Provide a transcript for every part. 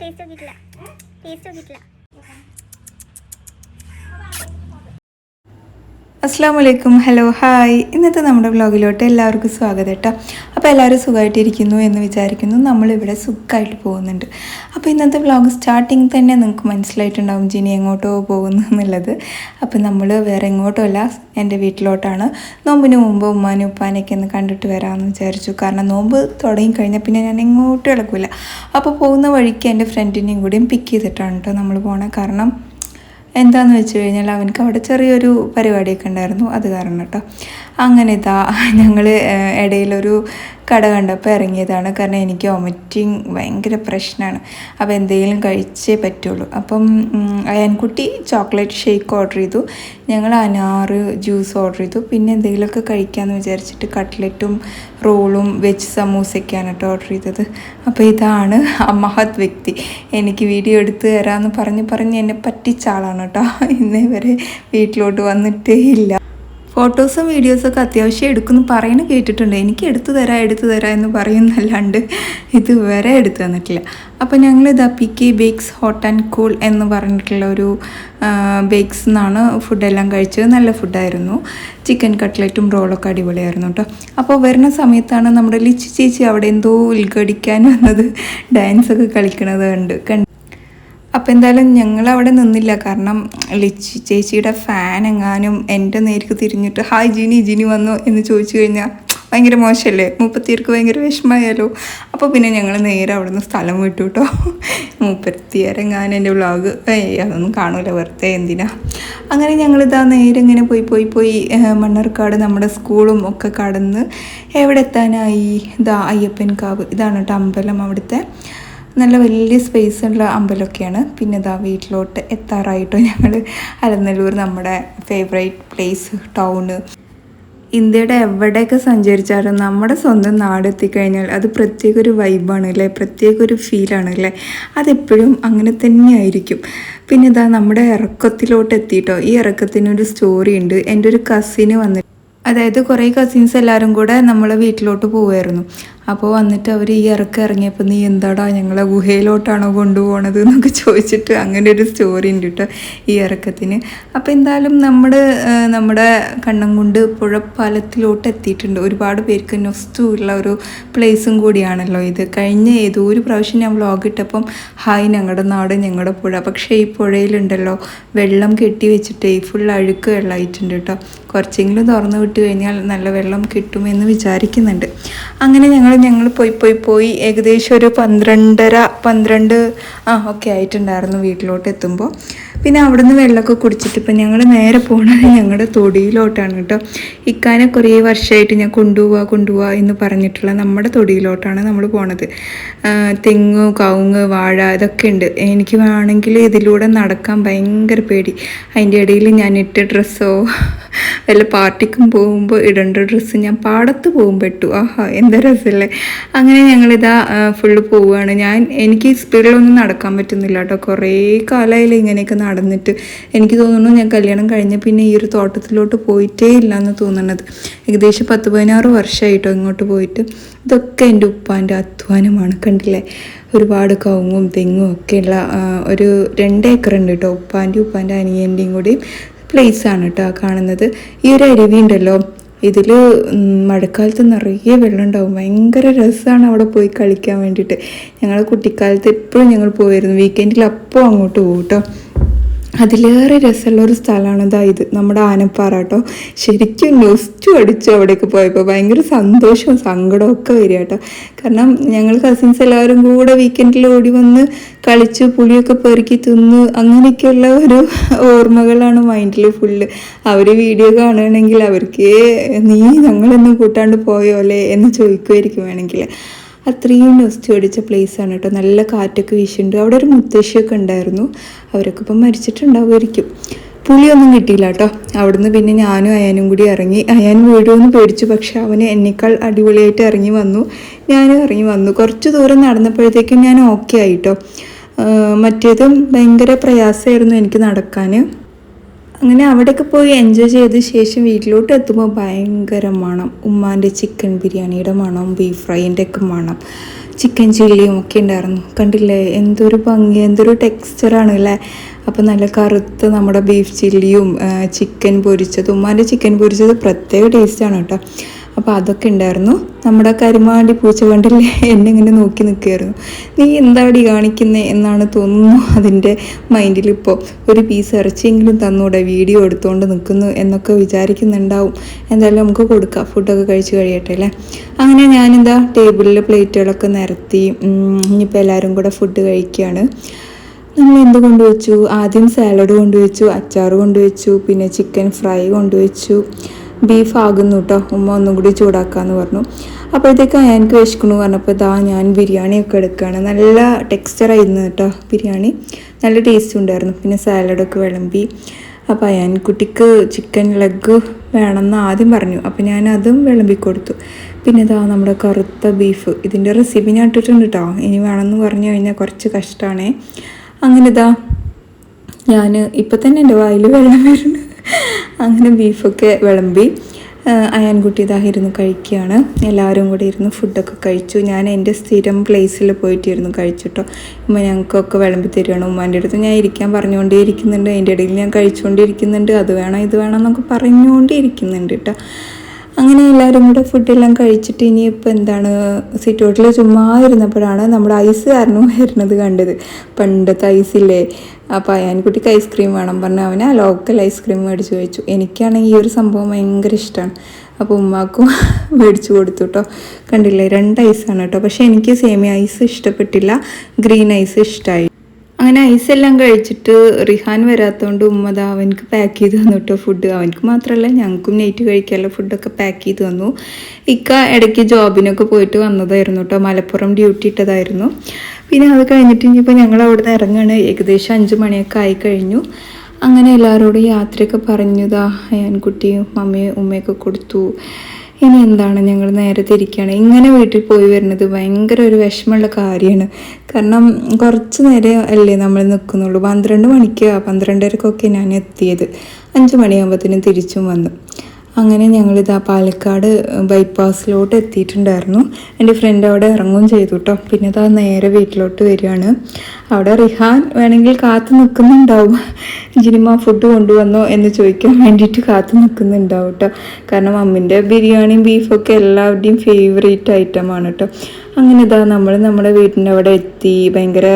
Taste നോക്കിയിട്ടില്ല taste നോക്കിയിട്ടില്ല അസ്സാം വലൈക്കും ഹലോ ഹായ് ഇന്നത്തെ നമ്മുടെ വ്ലോഗിലോട്ട് എല്ലാവർക്കും സ്വാഗതം കേട്ടോ അപ്പോൾ എല്ലാവരും സുഖമായിട്ടിരിക്കുന്നു എന്ന് വിചാരിക്കുന്നു. നമ്മളിവിടെ സുഖമായിട്ട് പോകുന്നുണ്ട്. അപ്പോൾ ഇന്നത്തെ വ്ലോഗ് സ്റ്റാർട്ടിങ് തന്നെ നിങ്ങൾക്ക് മനസ്സിലായിട്ടുണ്ടാവും ജിനി എങ്ങോട്ടോ പോകുന്നു എന്നുള്ളത്. അപ്പോൾ നമ്മൾ വേറെ എങ്ങോട്ടോ അല്ല എന്റെ വീട്ടിലോട്ടാണ്. നോമ്പിന് മുമ്പ് ഉമ്മാനും ഉപ്പാനൊക്കെ ഒന്ന് കണ്ടിട്ട് വരാമെന്ന് വിചാരിച്ചു. കാരണം നോമ്പ് തുടങ്ങിക്കഴിഞ്ഞാൽ പിന്നെ ഞാൻ എങ്ങോട്ടും ഇളക്കില്ല അപ്പോൾ പോകുന്ന വഴിക്ക് എന്റെ ഫ്രണ്ടിനെയും കൂടിയും പിക്ക് ചെയ്തിട്ടാണ് കേട്ടോ നമ്മൾ പോണത് കാരണം എന്താന്ന് വെച്ച് കഴിഞ്ഞാൽ അവനക്ക് അവിടെ ചെറിയൊരു പരിപാടിയൊക്കെ ഉണ്ടായിരുന്നു. അത് കാരണം കേട്ടോ അങ്ങനെ ഇതാ ഞങ്ങൾ ഇടയിലൊരു കട കണ്ടപ്പോൾ ഇറങ്ങിയതാണ്. കാരണം എനിക്ക് വൊമിറ്റിങ് ഭയങ്കര പ്രശ്നമാണ് അപ്പോൾ എന്തെങ്കിലും കഴിച്ചേ പറ്റുള്ളൂ. അപ്പം അയൻകുട്ടി ചോക്ലേറ്റ് ഷേക്ക് ഓർഡർ ചെയ്തു. ഞങ്ങൾ അനാറ് ജ്യൂസ് ഓർഡർ ചെയ്തു. പിന്നെ എന്തെങ്കിലുമൊക്കെ കഴിക്കാമെന്ന് വിചാരിച്ചിട്ട് കട്ട്ലറ്റും റോളും വെജ് സമൂസയൊക്കെയാണ് കേട്ടോ ഓർഡർ ചെയ്തത്. അപ്പോൾ ഇതാണ് ആ മഹത് വ്യക്തി. എനിക്ക് വീഡിയോ എടുത്ത് തരാമെന്ന് പറഞ്ഞ് പറഞ്ഞ് എന്നെ പറ്റിച്ച ആളാണ് കേട്ടോ. ഇന്നേ വരെ വീട്ടിലോട്ട് വന്നിട്ടേ ഇല്ല. ഫോട്ടോസും വീഡിയോസൊക്കെ അത്യാവശ്യം എടുക്കുമെന്ന് പറയുന്നു കേട്ടിട്ടുണ്ട്. എനിക്ക് എടുത്തു തരാം എടുത്തു തരാം എന്ന് പറയുന്നല്ലാണ്ട് ഇതുവരെ എടുത്തു തന്നിട്ടില്ല. അപ്പോൾ ഞങ്ങൾ ഇതാ P K bakes hot and cool എന്ന് പറഞ്ഞിട്ടുള്ള ഒരു ബേക്സ് എന്നാണ് ഫുഡെല്ലാം കഴിച്ചത്. നല്ല ഫുഡായിരുന്നു ചിക്കൻ കട്ട്ലറ്റും റോളൊക്കെ അടിപൊളിയായിരുന്നു കേട്ടോ അപ്പോൾ വരുന്ന സമയത്താണ് നമ്മുടെ ലിച്ചി ചേച്ചി അവിടെ എന്തോ ഉൽഘടിക്കാൻ വന്നത്. ഡാൻസൊക്കെ കളിക്കണത് കണ്ട്. കണ്ട് അപ്പോൾ എന്തായാലും ഞങ്ങൾ അവിടെ നിന്നില്ല. കാരണം ലിച്ചി ചേച്ചിയുടെ ഫാൻ എങ്ങാനും എന്റെ നേരിക്ക് തിരിഞ്ഞിട്ട് ഹായ് ജിനി ജിനി വന്നു എന്ന് ചോദിച്ചു കഴിഞ്ഞാൽ ഭയങ്കര മോശമല്ലേ? മൂപ്പത്തിയർക്ക് ഭയങ്കര വിഷമമായാലോ? അപ്പോൾ പിന്നെ ഞങ്ങൾ നേരെ അവിടെ നിന്ന് സ്ഥലം വിട്ടു കേട്ടോ മൂപ്പത്തിയരെങ്ങാനും എന്റെ വ്ളോഗ് ഏയ് അതൊന്നും കാണൂല വെറുതെ എന്തിനാ? അങ്ങനെ ഞങ്ങളിതാ നേരെ ഇങ്ങനെ പോയി പോയി പോയി മണ്ണർക്കാട് നമ്മുടെ സ്കൂളും ഒക്കെ കടന്ന് എവിടെ എത്താനായി ഇതാ അയ്യപ്പൻ കാവ്. ഇതാണ് കേട്ടോ അമ്പലം അവിടുത്തെ. നല്ല വലിയ സ്പേസ് ഉള്ള അമ്പലമൊക്കെയാണ്. പിന്നെ ഇതാ വീട്ടിലോട്ട് എത്താറായിട്ടോ ഞങ്ങൾ അലനല്ലൂർ നമ്മുടെ ഫേവറേറ്റ് പ്ലേസ് ടൗണ് ഇന്ത്യയുടെ എവിടെയൊക്കെ സഞ്ചരിച്ചാലും നമ്മുടെ സ്വന്തം നാട് എത്തിക്കഴിഞ്ഞാൽ അത് പ്രത്യേക ഒരു വൈബാണ് അല്ലേ? പ്രത്യേക ഒരു ഫീലാണ് അല്ലേ? അതെപ്പോഴും അങ്ങനെ തന്നെയായിരിക്കും പിന്നെ ഇതാ നമ്മുടെ ഇറക്കത്തിലോട്ട് എത്തിയിട്ടോ ഈ ഇറക്കത്തിനൊരു സ്റ്റോറി ഉണ്ട്. എന്റെ ഒരു കസിന് വന്നിട്ട് അതായത് കുറേ കസിൻസ് എല്ലാവരും കൂടെ നമ്മളെ വീട്ടിലോട്ട് പോവായിരുന്നു. അപ്പോൾ വന്നിട്ട് അവർ ഈ ഇറക്കം ഇറങ്ങിയപ്പോൾ നീ എന്താടാ ഞങ്ങളെ ഗുഹയിലോട്ടാണോ കൊണ്ടുപോകണത് എന്നൊക്കെ ചോദിച്ചിട്ട് അങ്ങനെ ഒരു സ്റ്റോറി ഉണ്ട് കേട്ടോ ഈ ഇറക്കത്തിന്. അപ്പോൾ എന്തായാലും നമ്മുടെ കണ്ണം കൊണ്ട് പുഴപ്പാലത്തിലോട്ട് എത്തിയിട്ടുണ്ട്. ഒരുപാട് പേർക്ക് നൊസ്തു ഉള്ള ഒരു പ്ലേസും കൂടിയാണല്ലോ ഇത്. കഴിഞ്ഞ ഏതോ ഒരു പ്രാവശ്യം ഞാൻ വ്ളോഗ് ഇട്ടപ്പം ഹായ് ഞങ്ങളുടെ നാട് ഞങ്ങളുടെ പുഴ. പക്ഷേ ഈ പുഴയിലുണ്ടല്ലോ വെള്ളം കെട്ടി വെച്ചിട്ടേ ഫുൾ അഴുക്ക് വെള്ളമായിട്ടുണ്ട് കേട്ടോ കുറച്ചെങ്കിലും തുറന്നു വിട്ട് കഴിഞ്ഞാൽ നല്ല വെള്ളം കിട്ടുമെന്ന് വിചാരിക്കുന്നുണ്ട്. അങ്ങനെ ഞങ്ങൾ ഞങ്ങൾ പോയി പോയി പോയി. ഏകദേശം ഒരു പന്ത്രണ്ടര പന്ത്രണ്ട് ആ ഒക്കെ ആയിട്ടുണ്ടായിരുന്നു വീട്ടിലോട്ട് എത്തുമ്പോൾ പിന്നെ അവിടുന്ന് വെള്ളമൊക്കെ കുടിച്ചിട്ട് ഇപ്പം ഞങ്ങൾ നേരെ പോണത് ഞങ്ങളുടെ തൊടിയിലോട്ടാണ് കേട്ടോ. ഇക്കാനെ കുറേ വർഷമായിട്ട് ഞാൻ കൊണ്ടുപോവാ കൊണ്ടുപോവാ എന്ന് പറഞ്ഞിട്ടുള്ള നമ്മുടെ തൊടിയിലോട്ടാണ് നമ്മൾ പോണത്. തെങ്ങ് കവുങ്ങ് വാഴ ഇതൊക്കെ ഉണ്ട്. എനിക്ക് വേണമെങ്കിൽ ഇതിലൂടെ നടക്കാൻ ഭയങ്കര പേടി. അതിന്റെ ഇടയിൽ ഞാൻ ഇട്ട ഡ്രസ്സോ വല്ല പാർട്ടിക്കും പോകുമ്പോൾ ഇടേണ്ട ഡ്രസ്സ് ഞാൻ പാടത്ത് പോകുമ്പോൾ ഇട്ടു ആഹാ എന്താ രസമല്ലേ അങ്ങനെ ഞങ്ങളിതാ ഫുള്ള് പോവുകയാണ് ഞാൻ എനിക്ക് സ്പീഡിലൊന്നും നടക്കാൻ പറ്റുന്നില്ല കേട്ടോ. കുറേ കാലമായില്ല ഇങ്ങനെയൊക്കെ നടന്നിട്ട് എനിക്ക് തോന്നുന്നു ഞാൻ കല്യാണം കഴിഞ്ഞ പിന്നെ ഈ ഒരു തോട്ടത്തിലോട്ട് പോയിട്ടേ ഇല്ല എന്ന് തോന്നുന്നത് ഏകദേശം പത്ത് പതിനാറ് വർഷമായിട്ടോ ഇങ്ങോട്ട് പോയിട്ട്. ഇതൊക്കെ എന്റെ ഉപ്പാന്റെ അധ്വാനമാണ് കണ്ടില്ലേ? ഒരുപാട് കവുങ്ങും തെങ്ങും ഒക്കെയുള്ള ഒരു രണ്ട് ഏക്കർ ഉണ്ട് കേട്ടോ ഉപ്പാന്റെ ഉപ്പാന്റെ അനിയന്റെയും കൂടി പ്ലേസ് ആണ് കേട്ടോ കാണുന്നത്. ഈ ഒരു അരുവി ഉണ്ടല്ലോ ഇതിൽ മഴക്കാലത്ത് നിറയെ വെള്ളം ഉണ്ടാവും. ഭയങ്കര രസമാണ് അവിടെ പോയി കളിക്കാൻ വേണ്ടിയിട്ട് ഞങ്ങളുടെ കുട്ടിക്കാലത്ത് എപ്പോഴും ഞങ്ങൾ പോയിരുന്നു. വീക്കെൻഡിൽ അപ്പോൾ അങ്ങോട്ട് പോകും കേട്ടോ അതിലേറെ രസമുള്ളൊരു സ്ഥലമാണ് ഇതാ ഇത് നമ്മുടെ ആനപ്പാറ കേട്ടോ. ശരിക്കും ന്യൂസ്റ്റു അടിച്ചു അവിടേക്ക് പോയപ്പോൾ ഭയങ്കര സന്തോഷവും സങ്കടവും ഒക്കെ വരിക കേട്ടോ. കാരണം ഞങ്ങൾ കസിൻസ് എല്ലാവരും കൂടെ വീക്കെൻഡിൽ ഓടി വന്ന് കളിച്ച് പുളിയൊക്കെ പെറുക്കി തിന്ന് അങ്ങനെയൊക്കെയുള്ള ഒരു ഓർമ്മകളാണ് മൈൻഡിൽ ഫുള്ള് അവർ വീഡിയോ കാണുകയാണെങ്കിൽ അവർക്ക് നീ ഞങ്ങളൊന്നും കൂട്ടാണ്ട് പോയോ അല്ലേ? എന്ന് ചോദിക്കുമായിരിക്കും വേണമെങ്കിൽ. അത്രയും നൊസ്റ്റ് അടിച്ച പ്ലേസാണ് കേട്ടോ നല്ല കാറ്റൊക്കെ വീശുന്നുണ്ട് അവിടെ ഒരു മുത്തശ്ശിയൊക്കെ ഉണ്ടായിരുന്നു. അവരൊക്കെ ഇപ്പം മരിച്ചിട്ടുണ്ടാവുമായിരിക്കും. പുളിയൊന്നും കിട്ടിയില്ല കേട്ടോ അവിടുന്ന് പിന്നെ ഞാനും അയാനും കൂടി ഇറങ്ങി. അയാൻ വീഴുമെന്ന് പേടിച്ചു. പക്ഷെ അവന് എന്നേക്കാൾ അടിപൊളിയായിട്ട് ഇറങ്ങി വന്നു. ഞാനും ഇറങ്ങി വന്നു. കുറച്ച് ദൂരം നടന്നപ്പോഴത്തേക്കും ഞാൻ ഓക്കെ ആയിട്ടോ മറ്റേതും ഭയങ്കര പ്രയാസമായിരുന്നു എനിക്ക് നടക്കാൻ. അങ്ങനെ അവിടെയൊക്കെ പോയി എൻജോയ് ചെയ്ത ശേഷം വീട്ടിലോട്ട് എത്തുമ്പോൾ ഭയങ്കര മണം. ഉമ്മാന്റെ ചിക്കൻ ബിരിയാണിയുടെ മണം ബീഫ് ഫ്രൈന്റെ ഒക്കെ മണം. ചിക്കൻ ചില്ലിയും ഒക്കെ ഉണ്ടായിരുന്നു. കണ്ടില്ലേ? എന്തൊരു ഭംഗി എന്തൊരു ടെക്സ്ചറാണ് അല്ലേ? അപ്പോൾ നല്ല കറുത്ത് നമ്മുടെ ബീഫ് ചില്ലിയും ചിക്കൻ പൊരിച്ചത് ഉമ്മാന്റെ ചിക്കൻ പൊരിച്ചത് പ്രത്യേക ടേസ്റ്റാണ് കേട്ടോ. അപ്പോൾ അതൊക്കെ ഉണ്ടായിരുന്നു. നമ്മുടെ കരിമാണ്ടി പൂച്ച കണ്ടില്ലേ? എന്നെ ഇങ്ങനെ നോക്കി നിൽക്കുകയായിരുന്നു. നീ എന്താടി കാണിക്കുന്നേ എന്നാണ് തോന്നുന്നു അതിന്റെ മൈൻഡിൽ ഇപ്പോൾ. ഒരു പീസ് ഇറച്ചിയെങ്കിലും തന്നൂടെ വീഡിയോ എടുത്തുകൊണ്ട് നിൽക്കുന്നു എന്നൊക്കെ വിചാരിക്കുന്നുണ്ടാവും. എന്തായാലും നമുക്ക് കൊടുക്കാം. ഫുഡൊക്കെ കഴിച്ച് കഴിയട്ടെ അല്ലേ? അങ്ങനെ ഞാനെന്താ ടേബിളിൽ പ്ലേറ്റുകളൊക്കെ നിരത്തി ഇനിയിപ്പോൾ എല്ലാവരും കൂടെ ഫുഡ് കഴിക്കുകയാണ്. നമ്മൾ എന്ത് കൊണ്ടുവച്ചു? ആദ്യം സാലഡ് കൊണ്ടുവച്ചു അച്ചാർ കൊണ്ടുവച്ചു പിന്നെ ചിക്കൻ ഫ്രൈ കൊണ്ടുവച്ചു. ബീഫ് ആകുന്നു കേട്ടോ ഉമ്മ ഒന്നും കൂടി ചൂടാക്കാന്ന് പറഞ്ഞു. അപ്പോഴത്തേക്ക് എനിക്ക് വിശക്കണു പറഞ്ഞപ്പോൾ ഇതാ ഞാൻ ബിരിയാണിയൊക്കെ എടുക്കുകയാണ്. നല്ല ടെക്സ്ചറായിരുന്നു കേട്ടോ ബിരിയാണി. നല്ല ടേസ്റ്റ് ഉണ്ടായിരുന്നു. പിന്നെ സാലഡൊക്കെ വിളമ്പി. അപ്പോൾ ഞാൻ കുട്ടിക്ക് ചിക്കൻ ലെഗ് വേണമെന്ന് ആദ്യം പറഞ്ഞു. അപ്പോൾ ഞാൻ അതും വിളമ്പി കൊടുത്തു. പിന്നെ ഇതാ നമ്മുടെ കറുത്ത ബീഫ് ഇതിന്റെ റെസിപ്പി ഞാൻ ഇട്ടിട്ടുണ്ട് കേട്ടോ. ഇനി വേണമെന്ന് പറഞ്ഞു കഴിഞ്ഞാൽ കുറച്ച് കഷ്ടമാണേ അങ്ങനെ ഇതാ ഞാൻ ഇപ്പം തന്നെ എന്റെ വായിൽ വെള്ളം വരുന്നു. അങ്ങനെ ബീഫൊക്കെ വിളമ്പി അയാൻകുട്ടി ഇതാ ഇരുന്ന് കഴിക്കുകയാണ്. എല്ലാവരും കൂടി ഇരുന്ന് ഫുഡൊക്കെ കഴിച്ചു. ഞാൻ എന്റെ സ്ഥിരം പ്ലേസിൽ പോയിട്ടിരുന്നു കഴിച്ചിട്ടോ. ഉമ്മ ഞങ്ങൾക്കൊക്കെ വിളമ്പി തരികയാണ് ഉമ്മാന്റെ അടുത്ത് ഞാൻ ഇരിക്കാൻ പറഞ്ഞുകൊണ്ടേ ഇരിക്കുന്നുണ്ട്. അതിന്റെ ഇടയിൽ ഞാൻ കഴിച്ചുകൊണ്ടിരിക്കുന്നുണ്ട്. അത് വേണം ഇത് വേണം എന്നൊക്കെ പറഞ്ഞുകൊണ്ടേ ഇരിക്കുന്നുണ്ട് കേട്ടോ. അങ്ങനെ എല്ലാവരും കൂടെ ഫുഡെല്ലാം കഴിച്ചിട്ട് ഇനിയിപ്പോൾ എന്താണ് സിറ്റൗട്ടിൽ ചുമ്മാ ഇരുന്നപ്പോഴാണ് നമ്മുടെ ഐസ് കാരണം വരുന്നത് കണ്ടത്. പണ്ടത്തെ ഐസില്ലേ അപ്പോൾ അയാൻകുട്ടിക്ക് ഐസ്ക്രീം വേണം. പറഞ്ഞു അവന് ആ ലോക്കൽ ഐസ്ക്രീം മേടിച്ച് വെച്ചു എനിക്കാണെങ്കിൽ ഈ ഒരു സംഭവം ഭയങ്കര ഇഷ്ടമാണ് അപ്പോൾ ഉമ്മാക്കും മേടിച്ചു കൊടുത്തു കേട്ടോ കണ്ടില്ലേ? രണ്ട് ഐസാണ് കേട്ടോ പക്ഷേ എനിക്ക് സേമിയ ഐസ് ഇഷ്ടപ്പെട്ടില്ല. ഗ്രീൻ ഐസ് ഇഷ്ടമായി അങ്ങനെ ഐസ് എല്ലാം കഴിച്ചിട്ട് റിഹാൻ വരാത്തതുകൊണ്ട് ഉമ്മ ദാ അവനക്ക് പാക്ക് ചെയ്ത് തന്നു കേട്ടോ ഫുഡ് അവനക്ക് മാത്രമല്ല ഞങ്ങൾക്കും നൈറ്റ് കഴിക്കാനുള്ള ഫുഡൊക്കെ പാക്ക് ചെയ്ത് തന്നു. ഇക്ക ഇടയ്ക്ക് ജോബിനൊക്കെ പോയിട്ട് വന്നതായിരുന്നു കേട്ടോ മലപ്പുറം ഡ്യൂട്ടി ഇട്ടതായിരുന്നു. പിന്നെ അത് കഴിഞ്ഞിട്ട് ഇനിയിപ്പോൾ ഞങ്ങൾ അവിടെ നിന്ന് ഇറങ്ങുകയാണ് ഏകദേശം അഞ്ച് മണിയൊക്കെ ആയി കഴിഞ്ഞു. അങ്ങനെ എല്ലാവരോടും യാത്രയൊക്കെ പറഞ്ഞതാ കുട്ടിയും മമ്മിയും ഉമ്മയൊക്കെ കൊടുത്തു. ഇനി എന്താണ് ഞങ്ങൾ നേരെ തിരിക്കുകയാണ് ഇങ്ങനെ വീട്ടിൽ പോയി വരുന്നത് ഭയങ്കര ഒരു വിഷമമുള്ള കാര്യമാണ്. കാരണം കുറച്ച് നേരം അല്ലേ നമ്മൾ നിൽക്കുന്നുള്ളൂ. പന്ത്രണ്ട് മണിക്ക് പന്ത്രണ്ടരക്കൊക്കെ ഞാൻ എത്തിയത്. അഞ്ച് മണിയാകുമ്പോഴത്തേനും തിരിച്ചും വന്നു. അങ്ങനെ ഞങ്ങളിതാ പാലക്കാട് ബൈപ്പാസിലോട്ട് എത്തിയിട്ടുണ്ടായിരുന്നു. എന്റെ ഫ്രണ്ട് അവിടെ ഇറങ്ങുകയും ചെയ്തു കേട്ടോ പിന്നെ ഇതാ നേരെ വീട്ടിലോട്ട് വരികയാണ്. അവിടെ റിഹാൻ വേണമെങ്കിൽ കാത്തു നിൽക്കുന്നുണ്ടാവും. ജിനിമ ഫുഡ് കൊണ്ടുവന്നോ എന്ന് ചോദിക്കാൻ വേണ്ടിയിട്ട് കാത്തു നിൽക്കുന്നുണ്ടാവും കേട്ടോ കാരണം അമ്മിന്റെ ബിരിയാണിയും ബീഫൊക്കെ എല്ലാവരുടെയും ഫേവറേറ്റ് ഐറ്റമാണ് കേട്ടോ അങ്ങനെ ഇതാ നമ്മൾ നമ്മുടെ വീടിന്റെ അവിടെ എത്തി. ഭയങ്കര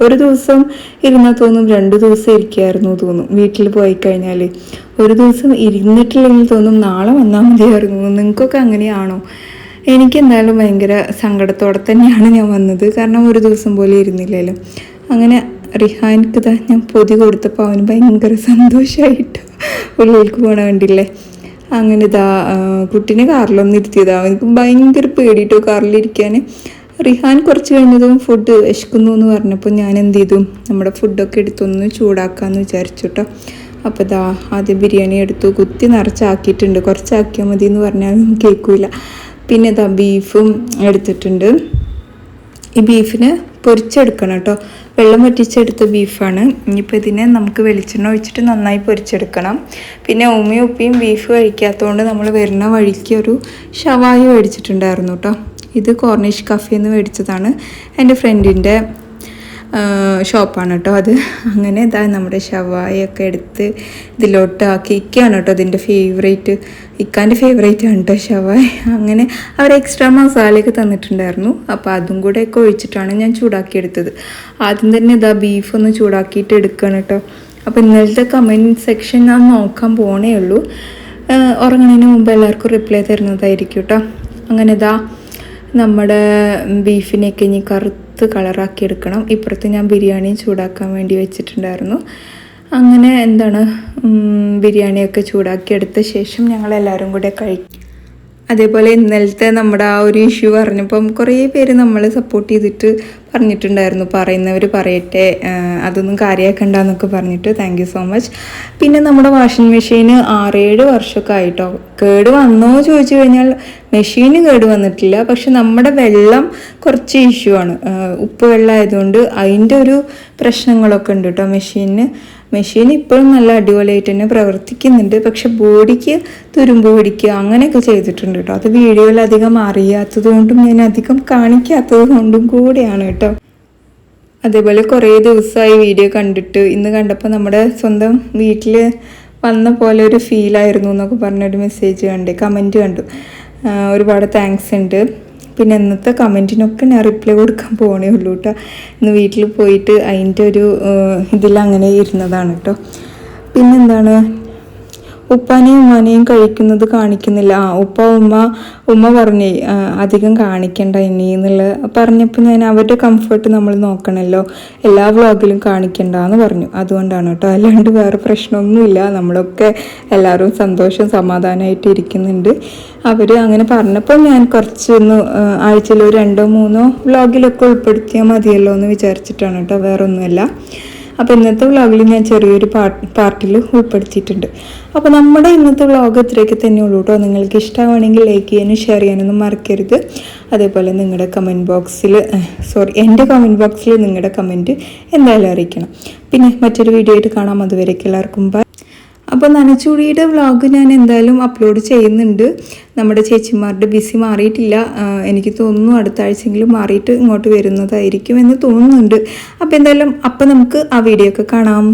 ഒരു ദിവസം ഇരുന്നാൽ തോന്നും രണ്ട് ദിവസം ഇരിക്കായിരുന്നു തോന്നും. വീട്ടിൽ പോയി കഴിഞ്ഞാൽ ഒരു ദിവസം ഇരുന്നിട്ടില്ലെങ്കിൽ തോന്നും നാളെ വന്നാൽ മതിയായിരുന്നു. നിങ്ങൾക്കൊക്കെ അങ്ങനെയാണോ? എനിക്ക് എന്തായാലും ഭയങ്കര സങ്കടത്തോടെ തന്നെയാണ് ഞാൻ വന്നത്. കാരണം ഒരു ദിവസം പോലെ ഇരുന്നില്ലല്ലോ. അങ്ങനെ റിഹാനിക്ക് ഞാൻ പൊതി കൊടുത്തപ്പോൾ അവന് ഭയങ്കര സന്തോഷമായിട്ട് ഉള്ളിലേക്ക് പോകണ കണ്ടില്ലേ? അങ്ങനെ ഇതാ കുട്ടീനെ കാറിലൊന്നും ഇരുത്തിയതാ. എനിക്ക് ഭയങ്കര പേടിയിട്ടോ കാറിലിരിക്കാൻ. റിഹാൻ കുറച്ച് കഴിഞ്ഞതും ഫുഡ് വിശക്കുന്നു എന്ന് പറഞ്ഞപ്പോൾ ഞാൻ എന്ത് ചെയ്തു? നമ്മുടെ ഫുഡൊക്കെ എടുത്തൊന്ന് ചൂടാക്കാമെന്ന് വിചാരിച്ചു കേട്ടോ അപ്പോൾ ഇതാ ആദ്യം ബിരിയാണി എടുത്തു. കുത്തി നിറച്ചാക്കിയിട്ടുണ്ട്. കുറച്ചാക്കിയാൽ മതി എന്ന് പറഞ്ഞാൽ കേൾക്കൂല. പിന്നെ ഇതാ ബീഫും എടുത്തിട്ടുണ്ട്. ഈ ബീഫിന് പൊരിച്ചെടുക്കണം കേട്ടോ. വെള്ളം വറ്റിച്ചെടുത്ത ബീഫാണ്. ഇനിയിപ്പോൾ ഇതിനെ നമുക്ക് വെളിച്ചെണ്ണ ഒഴിച്ചിട്ട് നന്നായി പൊരിച്ചെടുക്കണം. പിന്നെ ഉമ്മയും ഉപ്പയും ബീഫ് കഴിക്കാത്തതുകൊണ്ട് നമ്മൾ വരുന്ന വഴിക്ക് ഒരു ഷവായി മേടിച്ചിട്ടുണ്ടായിരുന്നു കേട്ടോ. ഇത് കോർണിഷ് കഫേന്ന് മേടിച്ചതാണ്. എന്റെ ഫ്രണ്ടിന്റെ ഷോപ്പാണ് കേട്ടോ അത്. അങ്ങനെ ഇതാ നമ്മുടെ ഷവായൊക്കെ എടുത്ത് ഇതിലോട്ട് ആക്കി ഇക്കയാണ് കേട്ടോ. അതിന്റെ ഫേവറേറ്റ് ഇക്കാന്റെ ഫേവറേറ്റ് ആണ് കേട്ടോ ഷവായ്. അങ്ങനെ അവർ എക്സ്ട്രാ മസാലയൊക്കെ തന്നിട്ടുണ്ടായിരുന്നു. അപ്പോൾ അതും കൂടെ ഒക്കെ ഒഴിച്ചിട്ടാണ് ഞാൻ ചൂടാക്കിയെടുത്തത്. ആദ്യം തന്നെ ഇതാ ബീഫ് ഒന്ന് ചൂടാക്കിയിട്ട് എടുക്കണം കേട്ടോ. അപ്പോൾ ഇന്നലത്തെ കമന്റ് സെക്ഷൻ ഞാൻ നോക്കാൻ പോണേ ഉള്ളൂ. ഉറങ്ങണതിന് മുമ്പ് എല്ലാവർക്കും റിപ്ലൈ തരുന്നതായിരിക്കും കേട്ടോ. അങ്ങനെ ഇതാ നമ്മുടെ ബീഫിനെയൊക്കെ ഇനി കറുത്ത് കളറാക്കി എടുക്കണം. ഇപ്പുറത്ത് ഞാൻ ബിരിയാണി ചൂടാക്കാൻ വേണ്ടി വെച്ചിട്ടുണ്ടായിരുന്നു. അങ്ങനെ എന്താണ് ബിരിയാണിയൊക്കെ ചൂടാക്കി എടുത്ത ശേഷം ഞങ്ങൾ എല്ലാവരും കൂടെ കഴിക്കും അതേപോലെ ഇന്നലത്തെ നമ്മുടെ ആ ഒരു ഇഷ്യൂ പറഞ്ഞപ്പം കുറേ പേര് നമ്മളെ സപ്പോർട്ട് ചെയ്തിട്ട് പറഞ്ഞിട്ടുണ്ടായിരുന്നു. പറയുന്നവർ പറയട്ടെ അതൊന്നും കാര്യമാക്കണ്ടെന്നൊക്കെ പറഞ്ഞിട്ട്. താങ്ക് സോ മച്ച് പിന്നെ നമ്മുടെ വാഷിംഗ് മെഷീന് ആറേഴ് വർഷമൊക്കെ ആയിട്ടോ കേട് വന്നോ ചോദിച്ചു കഴിഞ്ഞാൽ മെഷീന് കേട് വന്നിട്ടില്ല. പക്ഷെ നമ്മുടെ വെള്ളം കുറച്ച് ഇഷ്യൂ ആണ്. ഉപ്പ് വെള്ളം ആയതുകൊണ്ട് അതിന്റെ ഒരു പ്രശ്നങ്ങളൊക്കെ ഉണ്ട് കേട്ടോ മെഷീനിന് മെഷീൻ ഇപ്പോഴും നല്ല അടിപൊളിയായിട്ട് തന്നെ പ്രവർത്തിക്കുന്നുണ്ട്. പക്ഷെ ബോഡിക്ക് തുരുമ്പ് പിടിക്കുക അങ്ങനെയൊക്കെ ചെയ്തിട്ടുണ്ട് കേട്ടോ. അത് വീഡിയോയിൽ അധികം അറിയാത്തത് കൊണ്ടും ഞാൻ അധികം കാണിക്കാത്തത് കൊണ്ടും കൂടിയാണ് കേട്ടോ. അതേപോലെ കുറേ ദിവസമായി വീഡിയോ കണ്ടിട്ട് ഇന്ന് കണ്ടപ്പോൾ നമ്മുടെ സ്വന്തം വീട്ടിൽ വന്ന പോലെ ഒരു ഫീലായിരുന്നു എന്നൊക്കെ പറഞ്ഞൊരു മെസ്സേജ് കണ്ടു കമന്റ് കണ്ടു. ഒരുപാട് താങ്ക്സ് ഉണ്ട്. പിന്നെ ഇന്നത്തെ കമന്റിനൊക്കെ ഞാൻ റിപ്ലൈ കൊടുക്കാൻ പോകണേ ഉള്ളൂ കേട്ടോ ഇന്ന് വീട്ടിൽ പോയിട്ട് അതിന്റെ ഒരു ഇതിലങ്ങനെ ഇരുന്നതാണ് കേട്ടോ പിന്നെന്താണ്? ഉപ്പാനെയും ഉമ്മാനെയും കഴിക്കുന്നത് കാണിക്കുന്നില്ല. ആ ഉപ്പ ഉമ്മ ഉമ്മ പറഞ്ഞേ അധികം കാണിക്കണ്ട ഇനി എന്നുള്ള പറഞ്ഞപ്പോൾ ഞാൻ അവരുടെ കംഫർട്ട് നമ്മൾ നോക്കണമല്ലോ. എല്ലാ വ്ളോഗിലും കാണിക്കണ്ട എന്ന് പറഞ്ഞു. അതുകൊണ്ടാണ് കേട്ടോ. അല്ലാണ്ട് വേറെ പ്രശ്നമൊന്നുമില്ല. നമ്മളൊക്കെ എല്ലാവരും സന്തോഷം സമാധാനമായിട്ട് ഇരിക്കുന്നുണ്ട്. അവർ അങ്ങനെ പറഞ്ഞപ്പോൾ ഞാൻ കുറച്ചൊന്ന് ആഴ്ചയിൽ രണ്ടോ മൂന്നോ വ്ളോഗിലൊക്കെ ഉൾപ്പെടുത്തിയാൽ മതിയല്ലോ എന്ന് വിചാരിച്ചിട്ടാണ് കേട്ടോ. വേറെ ഒന്നുമല്ല അപ്പോൾ ഇന്നത്തെ വ്ളോഗിൽ ഞാൻ ചെറിയൊരു പാർട്ട് പാർട്ടിൽ ഉൾപ്പെടുത്തിയിട്ടുണ്ട്. അപ്പോൾ നമ്മുടെ ഇന്നത്തെ വ്ളോഗ് ഇത്രയൊക്കെ തന്നെ ഉള്ളൂ കേട്ടോ നിങ്ങൾക്ക് ഇഷ്ടമാണെങ്കിൽ ലൈക്ക് ചെയ്യാനും ഷെയർ ചെയ്യാനൊന്നും മറക്കരുത്. അതേപോലെ നിങ്ങളുടെ കമന്റ് ബോക്സിൽ സോറി എന്റെ കമന്റ് ബോക്സിൽ നിങ്ങളുടെ കമന്റ് എന്തായാലും അറിയിക്കണം. പിന്നെ മറ്റൊരു വീഡിയോ ആയിട്ട് കാണാം. അതുവരേക്കും എല്ലാവർക്കും അപ്പോൾ നനച്ചുടിയുടെ വ്ളോഗ് ഞാൻ എന്തായാലും അപ്ലോഡ് ചെയ്യുന്നുണ്ട്. നമ്മുടെ ചേച്ചിമാരുടെ ബിസി മാറിയിട്ടില്ല. എനിക്ക് തോന്നുന്നു അടുത്ത ആഴ്ചയെങ്കിലും മാറിയിട്ട് ഇങ്ങോട്ട് വരുന്നതായിരിക്കും എന്ന് തോന്നുന്നുണ്ട്. അപ്പോൾ എന്തായാലും അപ്പം നമുക്ക് ആ വീഡിയോ ഒക്കെ കാണാം.